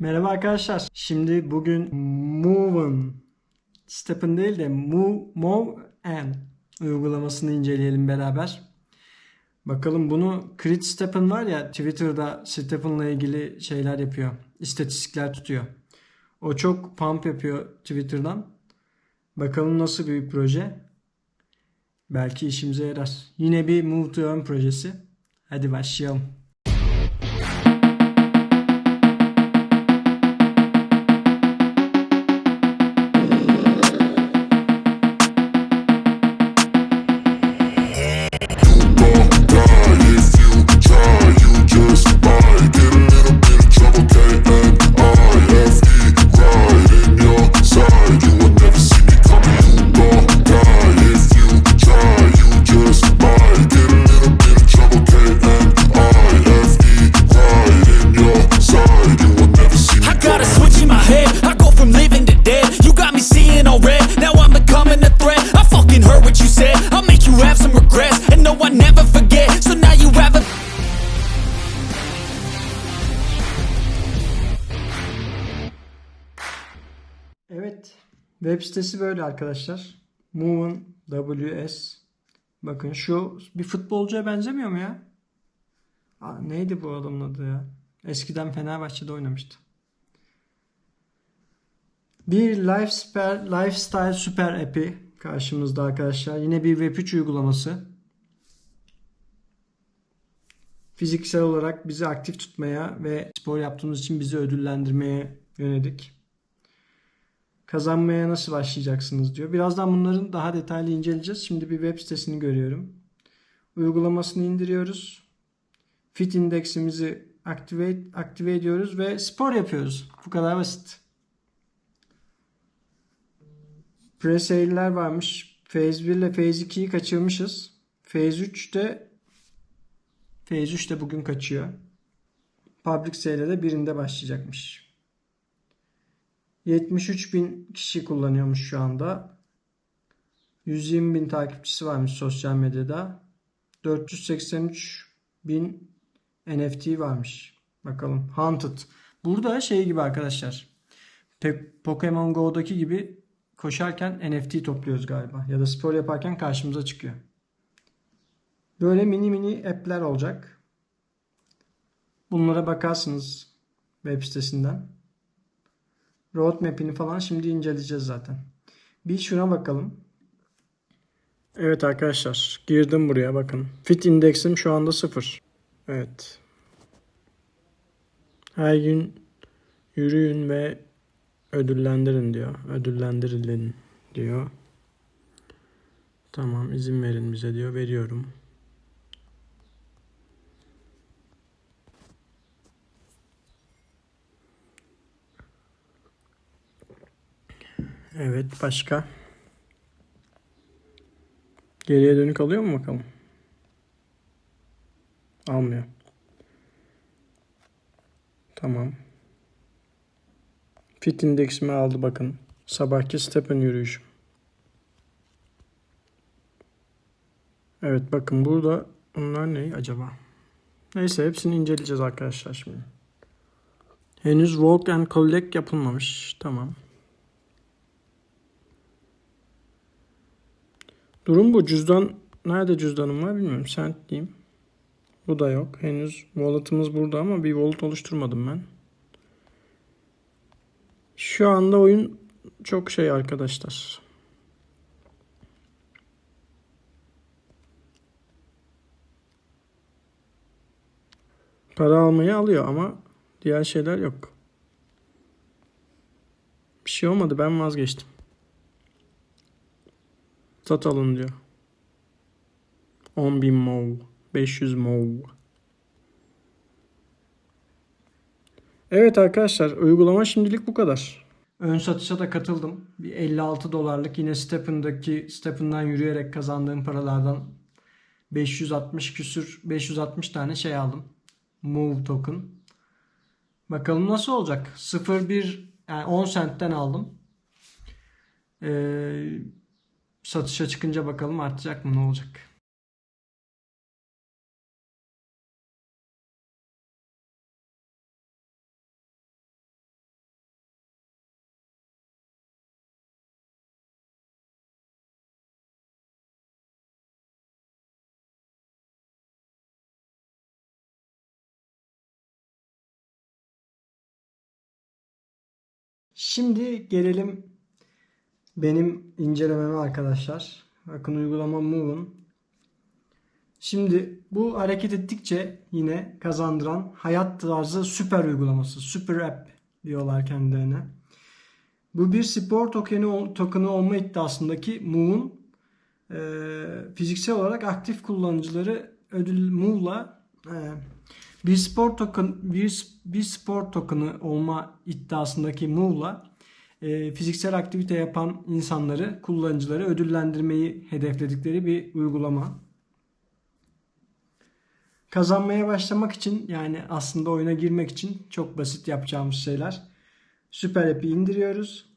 Merhaba arkadaşlar. Şimdi bugün Move'ın Step'ın değil de Move, Move and uygulamasını inceleyelim beraber. Bakalım bunu Crit Step'ın var ya Twitter'da Step'ınla ilgili şeyler yapıyor. İstatistikler tutuyor. O çok pump yapıyor Twitter'dan. Bakalım nasıl bir proje. Belki işimize yarar. Yine bir Move to Earn projesi. Hadi başlayalım. Sitesi böyle arkadaşlar. Move'un WS. Bakın şu bir futbolcuya benzemiyor mu ya? Aa, neydi bu adamın adı ya? Eskiden Fenerbahçe'de oynamıştı. Bir lifestyle, süper app'i karşımızda arkadaşlar. Yine bir Web3 uygulaması. Fiziksel olarak bizi aktif tutmaya ve spor yaptığımız için bizi ödüllendirmeye yönelik kazanmaya nasıl başlayacaksınız diyor. Birazdan bunların daha detaylı inceleyeceğiz. Şimdi bir web sitesini görüyorum. Uygulamasını indiriyoruz. Fit indeksimizi aktive, aktive ediyoruz ve spor yapıyoruz. Bu kadar basit. Presale'ler varmış. Phase 1 ile Phase 2'yi kaçırmışız. Phase 3 de Phase 3 de bugün kaçıyor. Public sale'e de birinde başlayacakmış. 73 bin kişi kullanıyormuş şu anda. 120 bin takipçisi varmış sosyal medyada. 483 bin NFT varmış. Bakalım. Hunted. Burada şey gibi arkadaşlar. Pokemon Go'daki gibi koşarken NFT topluyoruz galiba. Ya da spor yaparken karşımıza çıkıyor. Böyle mini mini app'ler olacak. Bunlara bakarsınız web sitesinden. Roadmap'ini falan şimdi inceleyeceğiz zaten. Bir şuna bakalım. Evet arkadaşlar girdim buraya bakın. Fit indeksim şu anda 0. Evet. Her gün yürüyün ve ödüllendirin diyor. Ödüllendirilin diyor. Tamam izin verin bize diyor. Veriyorum. Evet başka. Geriye dönük alıyor mu bakalım? Almıyor. Tamam. Fit indeksimi aldı bakın. Sabahki step'in yürüyüşüm. Evet bakın burada bunlar ne acaba? Neyse hepsini inceleyeceğiz arkadaşlar şimdi. Henüz walk and collect yapılmamış. Tamam. Durum bu. Cüzdan nerede cüzdanım var bilmiyorum. Sent diyeyim. Bu da yok. Henüz wallet'ımız burada ama bir wallet oluşturmadım ben. Şu anda oyun çok şey arkadaşlar. Para almayı alıyor ama diğer şeyler yok. Bir şey olmadı ben vazgeçtim. Sat alın diyor. 10.000 mov. 500 mov. Evet arkadaşlar uygulama şimdilik bu kadar. Ön satışa da katıldım. Bir 56 dolarlık yine Stephen'daki Stephen'dan yürüyerek kazandığım paralardan 560 küsür 560 tane şey aldım. Move token. Bakalım nasıl olacak? 0.1 yani 10 centten aldım. Ee, Satışa çıkınca bakalım artacak mı ne olacak. Şimdi gelelim benim incelememe arkadaşlar. Bakın uygulama Move'un. Şimdi bu hareket ettikçe yine kazandıran hayat tarzı süper uygulaması. Süper app diyorlar kendilerine. Bu bir spor tokeni, tokeni olma iddiasındaki Move'un e, fiziksel olarak aktif kullanıcıları ödül Move'la e, bir spor token bir, bir spor token'ı olma iddiasındaki Move'la e, fiziksel aktivite yapan insanları, kullanıcıları ödüllendirmeyi hedefledikleri bir uygulama. Kazanmaya başlamak için yani aslında oyuna girmek için çok basit yapacağımız şeyler. Süper App'i indiriyoruz.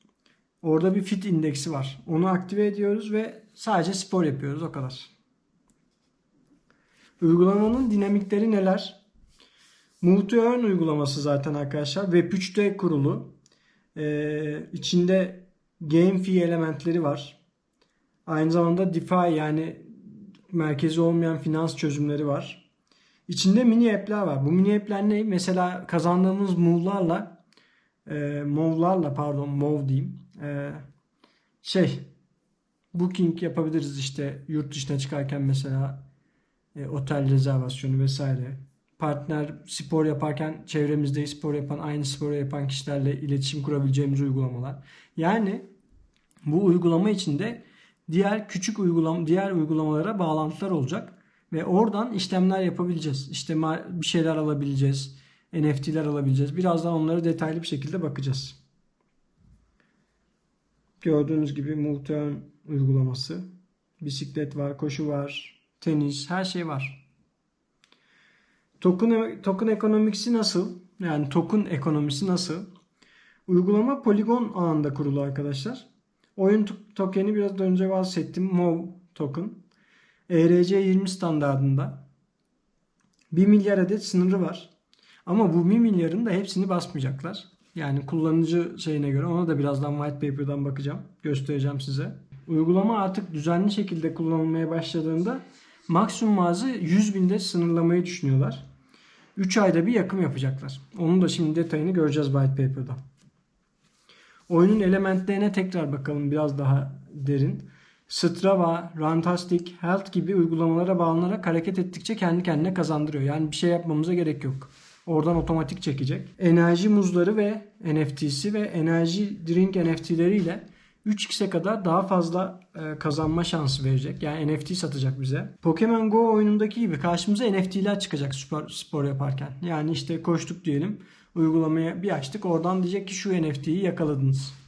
Orada bir fit indeksi var. Onu aktive ediyoruz ve sadece spor yapıyoruz o kadar. Uygulamanın dinamikleri neler? To Earn uygulaması zaten arkadaşlar. Web 3'te kurulu. Ee, içinde game fee elementleri var. Aynı zamanda DeFi yani merkezi olmayan finans çözümleri var. İçinde mini app'ler var. Bu mini app'ler ne? Mesela kazandığımız move'larla e, move'larla pardon move diyeyim. E, şey booking yapabiliriz işte yurt dışına çıkarken mesela e, otel rezervasyonu vesaire. Partner spor yaparken çevremizde spor yapan aynı sporu yapan kişilerle iletişim kurabileceğimiz uygulamalar. Yani bu uygulama içinde diğer küçük uygulam diğer uygulamalara bağlantılar olacak ve oradan işlemler yapabileceğiz. İşte bir şeyler alabileceğiz. NFT'ler alabileceğiz. Birazdan onları detaylı bir şekilde bakacağız. Gördüğünüz gibi Multiön uygulaması. Bisiklet var, koşu var, tenis, her şey var. Token, token ekonomisi nasıl? Yani token ekonomisi nasıl? Uygulama Polygon ağında kurulu arkadaşlar. Oyun tokeni biraz önce bahsettim. MOV token. ERC20 standartında 1 milyar adet sınırı var. Ama bu 1 milyarın da hepsini basmayacaklar. Yani kullanıcı şeyine göre ona da birazdan white paper'dan bakacağım. Göstereceğim size. Uygulama artık düzenli şekilde kullanılmaya başladığında maksimum mağazı 100 binde sınırlamayı düşünüyorlar. 3 ayda bir yakım yapacaklar. Onun da şimdi detayını göreceğiz white paper'da. Oyunun elementlerine tekrar bakalım biraz daha derin. Strava, Runtastic, Health gibi uygulamalara bağlanarak hareket ettikçe kendi kendine kazandırıyor. Yani bir şey yapmamıza gerek yok. Oradan otomatik çekecek. Enerji muzları ve NFT'si ve enerji drink NFT'leriyle 3x'e kadar daha fazla e, kazanma şansı verecek. Yani NFT satacak bize. Pokemon Go oyunundaki gibi karşımıza NFT'ler çıkacak spor, spor yaparken. Yani işte koştuk diyelim. Uygulamaya bir açtık. Oradan diyecek ki şu NFT'yi yakaladınız.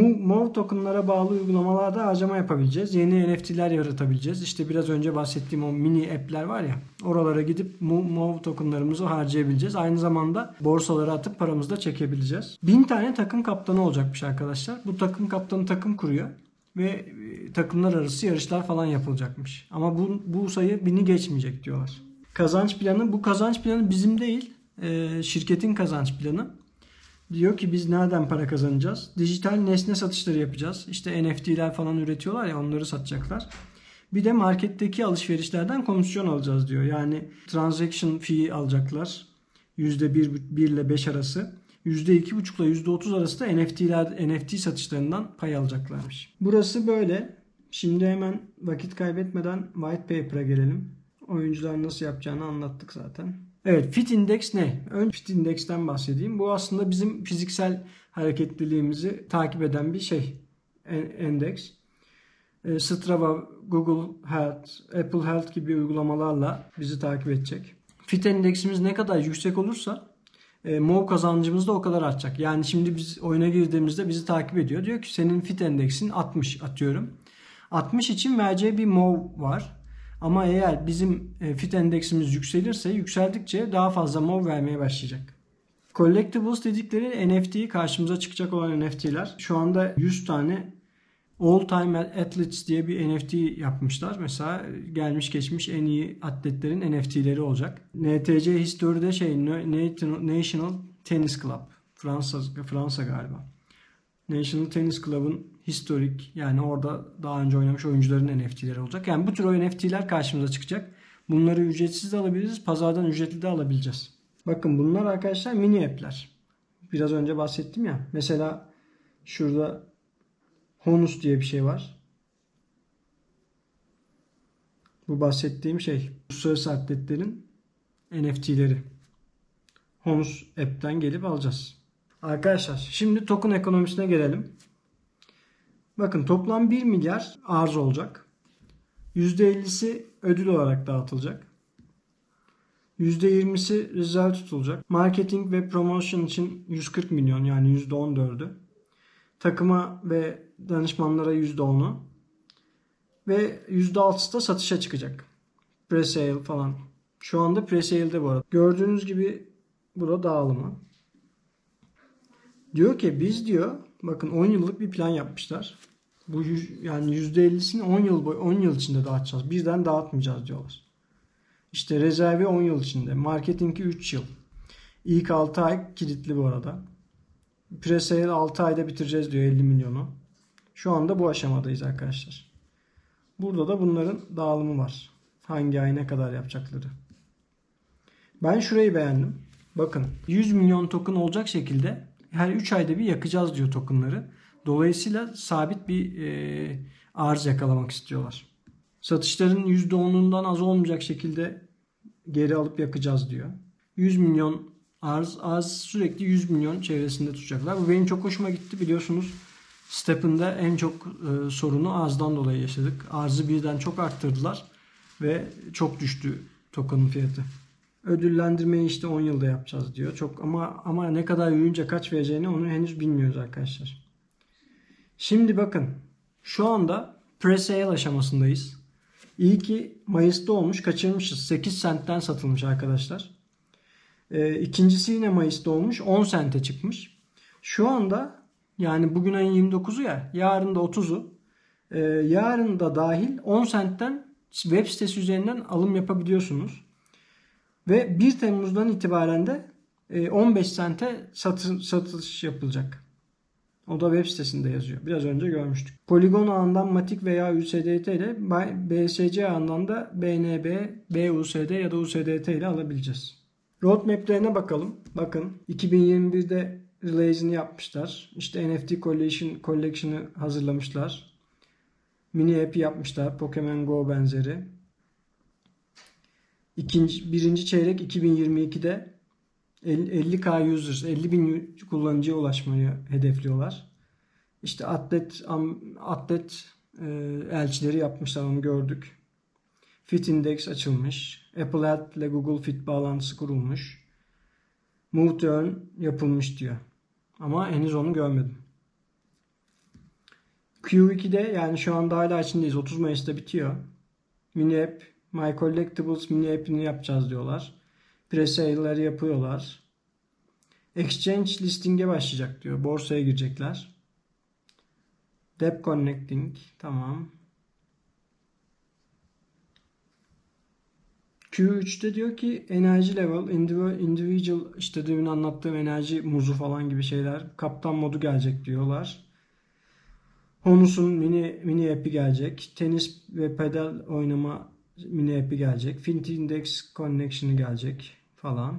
MOV tokenlara bağlı uygulamalarda harcama yapabileceğiz. Yeni NFT'ler yaratabileceğiz. İşte biraz önce bahsettiğim o mini app'ler var ya. Oralara gidip MOV tokenlarımızı harcayabileceğiz. Aynı zamanda borsalara atıp paramızı da çekebileceğiz. Bin tane takım kaptanı olacakmış arkadaşlar. Bu takım kaptanı takım kuruyor. Ve e, takımlar arası yarışlar falan yapılacakmış. Ama bu, bu sayı bini geçmeyecek diyorlar. Kazanç planı bu kazanç planı bizim değil. E, şirketin kazanç planı. Diyor ki biz nereden para kazanacağız? Dijital nesne satışları yapacağız. İşte NFT'ler falan üretiyorlar ya onları satacaklar. Bir de marketteki alışverişlerden komisyon alacağız diyor. Yani transaction fee alacaklar. %1, 1 ile 5 arası. %2,5 ile %30 arası da NFT'ler, NFT satışlarından pay alacaklarmış. Burası böyle. Şimdi hemen vakit kaybetmeden white paper'a gelelim. Oyuncular nasıl yapacağını anlattık zaten. Evet fit index ne? Önce fit index'ten bahsedeyim. Bu aslında bizim fiziksel hareketliliğimizi takip eden bir şey. Endeks. E, Strava, Google Health, Apple Health gibi uygulamalarla bizi takip edecek. Fit endeksimiz ne kadar yüksek olursa e, MOV kazancımız da o kadar artacak. Yani şimdi biz oyuna girdiğimizde bizi takip ediyor. Diyor ki senin fit endeksin 60 atıyorum. 60 için vereceği bir MOV var. Ama eğer bizim e, fit endeksimiz yükselirse yükseldikçe daha fazla mov vermeye başlayacak. Collectibles dedikleri NFT karşımıza çıkacak olan NFT'ler. Şu anda 100 tane All Time Athletes diye bir NFT yapmışlar. Mesela gelmiş geçmiş en iyi atletlerin NFT'leri olacak. NTC History'de şey National Tennis Club. Fransa, Fransa galiba. National Tennis Club'ın historik yani orada daha önce oynamış oyuncuların NFT'leri olacak. Yani bu tür NFT'ler karşımıza çıkacak. Bunları ücretsiz de alabiliriz. Pazardan ücretli de alabileceğiz. Bakın bunlar arkadaşlar mini app'ler. biraz önce bahsettim ya. Mesela şurada Honus diye bir şey var. Bu bahsettiğim şey uluslararası atletlerin NFT'leri. Honus app'ten gelip alacağız. Arkadaşlar şimdi token ekonomisine gelelim. Bakın toplam 1 milyar arz olacak. %50'si ödül olarak dağıtılacak. %20'si rezerv tutulacak. Marketing ve promotion için 140 milyon yani %14'ü. Takıma ve danışmanlara %10'u. Ve %6'sı da satışa çıkacak. Presale falan. Şu anda presale'de bu arada. Gördüğünüz gibi burada dağılımı. Diyor ki biz diyor bakın 10 yıllık bir plan yapmışlar. Bu yüz- yani %50'sini 10 yıl boy 10 yıl içinde dağıtacağız. Birden dağıtmayacağız diyorlar. İşte rezervi 10 yıl içinde. Marketingi 3 yıl. İlk 6 ay kilitli bu arada. Presale 6 ayda bitireceğiz diyor 50 milyonu. Şu anda bu aşamadayız arkadaşlar. Burada da bunların dağılımı var. Hangi ay ne kadar yapacakları. Ben şurayı beğendim. Bakın 100 milyon token olacak şekilde her 3 ayda bir yakacağız diyor tokenları. Dolayısıyla sabit bir e, arz yakalamak istiyorlar. Satışların %10'undan az olmayacak şekilde geri alıp yakacağız diyor. 100 milyon arz az sürekli 100 milyon çevresinde tutacaklar. Bu benim çok hoşuma gitti biliyorsunuz. Step'ında en çok e, sorunu arzdan dolayı yaşadık. Arzı birden çok arttırdılar ve çok düştü token'ın fiyatı. Ödüllendirmeyi işte 10 yılda yapacağız diyor. Çok ama ama ne kadar yürüyünce kaç vereceğini onu henüz bilmiyoruz arkadaşlar. Şimdi bakın şu anda pre-sale aşamasındayız. İyi ki Mayıs'ta olmuş kaçırmışız. 8 sentten satılmış arkadaşlar. Ee, ikincisi yine Mayıs'ta olmuş 10 sente çıkmış. Şu anda yani bugün ayın 29'u ya yarın da 30'u ee, yarın da dahil 10 sentten web sitesi üzerinden alım yapabiliyorsunuz. Ve 1 Temmuz'dan itibaren de e, 15 sente satı, satış yapılacak. O da web sitesinde yazıyor. Biraz önce görmüştük. Polygon ağından Matic veya USDT ile BSC ağından da BNB, BUSD ya da USDT ile alabileceğiz. Roadmap'lerine bakalım. Bakın 2021'de release'ini yapmışlar. İşte NFT Collection, Collection'ı hazırlamışlar. Mini app yapmışlar. Pokemon Go benzeri. İkinci, birinci çeyrek 2022'de 50k users, 50 bin kullanıcıya ulaşmayı hedefliyorlar. İşte atlet atlet e, elçileri yapmışlar onu gördük. Fit Index açılmış. Apple Health ile Google Fit bağlantısı kurulmuş. Move to Earn yapılmış diyor. Ama henüz onu görmedim. Q2'de yani şu anda hala içindeyiz. 30 Mayıs'ta bitiyor. Mini App, My Collectibles mini app'ini yapacağız diyorlar. Presale'leri yapıyorlar. Exchange listing'e başlayacak diyor. Borsaya girecekler. Dep Connecting. Tamam. Q3'te diyor ki enerji level, individual işte demin anlattığım enerji muzu falan gibi şeyler. Kaptan modu gelecek diyorlar. Honus'un mini mini app'i gelecek. Tenis ve pedal oynama mini app'i gelecek. Fit Index Connection'ı gelecek falan.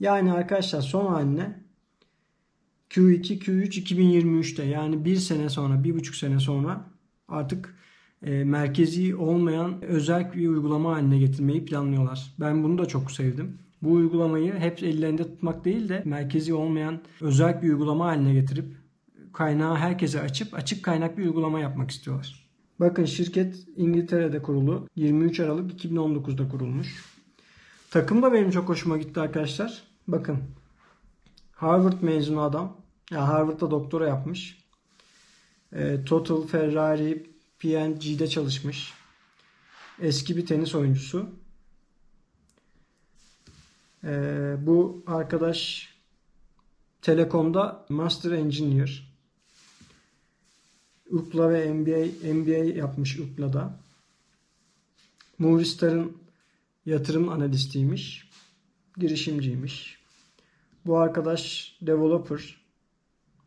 Yani arkadaşlar son haline Q2, Q3 2023'te yani bir sene sonra, bir buçuk sene sonra artık e, merkezi olmayan özel bir uygulama haline getirmeyi planlıyorlar. Ben bunu da çok sevdim. Bu uygulamayı hep ellerinde tutmak değil de merkezi olmayan özel bir uygulama haline getirip kaynağı herkese açıp açık kaynak bir uygulama yapmak istiyorlar. Bakın şirket İngiltere'de kurulu. 23 Aralık 2019'da kurulmuş. Takım da benim çok hoşuma gitti arkadaşlar. Bakın. Harvard mezunu adam. Ya Harvard'da doktora yapmış. E, Total, Ferrari, P&G'de çalışmış. Eski bir tenis oyuncusu. E, bu arkadaş Telekom'da Master Engineer. UCLA ve MBA, MBA yapmış UCLA'da. Movistar'ın yatırım analistiymiş. Girişimciymiş. Bu arkadaş developer.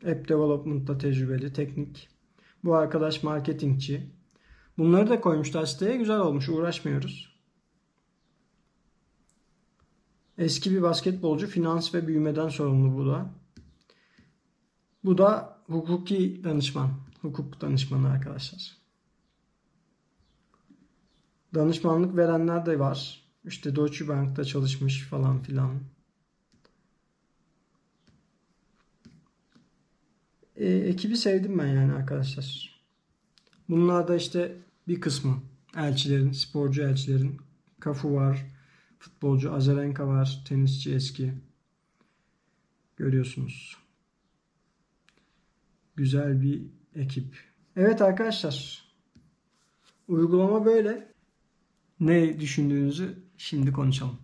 App development'ta tecrübeli, teknik. Bu arkadaş marketingçi. Bunları da koymuşlar siteye. Güzel olmuş. Uğraşmıyoruz. Eski bir basketbolcu, finans ve büyümeden sorumlu bu da. Bu da hukuki danışman, hukuk danışmanı arkadaşlar. Danışmanlık verenler de var. İşte Deutsche Bank'ta çalışmış falan filan. E, ekibi sevdim ben yani arkadaşlar. Bunlar da işte bir kısmı elçilerin, sporcu elçilerin. Kafu var, futbolcu Azarenka var, tenisçi eski. Görüyorsunuz. Güzel bir ekip. Evet arkadaşlar. Uygulama böyle. Ne düşündüğünüzü şimdi konuşalım.